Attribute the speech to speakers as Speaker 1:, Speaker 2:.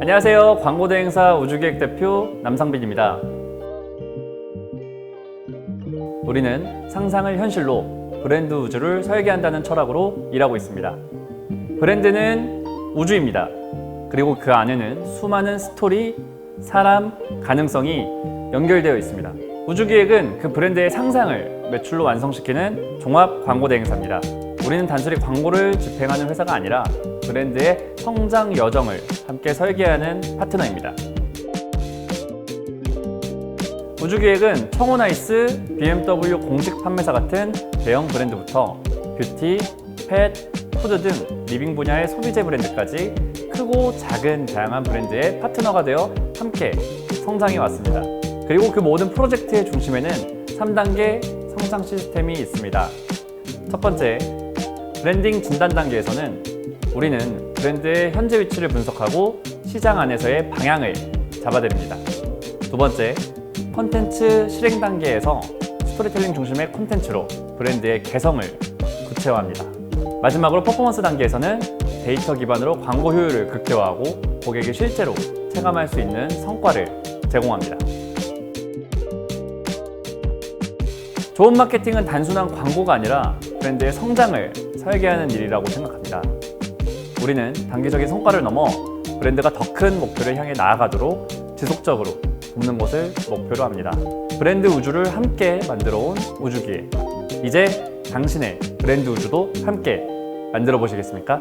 Speaker 1: 안녕하세요. 광고대행사 우주기획 대표 남상빈입니다. 우리는 상상을 현실로 브랜드 우주를 설계한다는 철학으로 일하고 있습니다. 브랜드는 우주입니다. 그리고 그 안에는 수많은 스토리, 사람, 가능성이 연결되어 있습니다. 우주기획은 그 브랜드의 상상을 매출로 완성시키는 종합 광고 대행사입니다. 우리는 단순히 광고를 집행하는 회사가 아니라 브랜드의 성장 여정을 함께 설계하는 파트너입니다. 우주기획은 청호나이스, BMW 공식 판매사 같은 대형 브랜드부터 뷰티, 펫, 푸드 등 리빙 분야의 소비재 브랜드까지 크고 작은 다양한 브랜드의 파트너가 되어 함께 성장해 왔습니다. 그리고 그 모든 프로젝트의 중심에는 3단계 성장 시스템이 있습니다. 첫 번째, 브랜딩 진단 단계에서는 우리는 브랜드의 현재 위치를 분석하고 시장 안에서의 방향을 잡아드립니다. 두 번째, 콘텐츠 실행 단계에서 스토리텔링 중심의 콘텐츠로 브랜드의 개성을 구체화합니다. 마지막으로 퍼포먼스 단계에서는 데이터 기반으로 광고 효율을 극대화하고 고객이 실제로 체감할 수 있는 성과를 제공합니다. 좋은 마케팅은 단순한 광고가 아니라 브랜드의 성장을 설계하는 일이라고 생각합니다. 우리는 단기적인 성과를 넘어 브랜드가 더 큰 목표를 향해 나아가도록 지속적으로 돕는 것을 목표로 합니다. 브랜드 우주를 함께 만들어 온 우주기에 이제 당신의 브랜드 우주도 함께 만들어 보시겠습니까?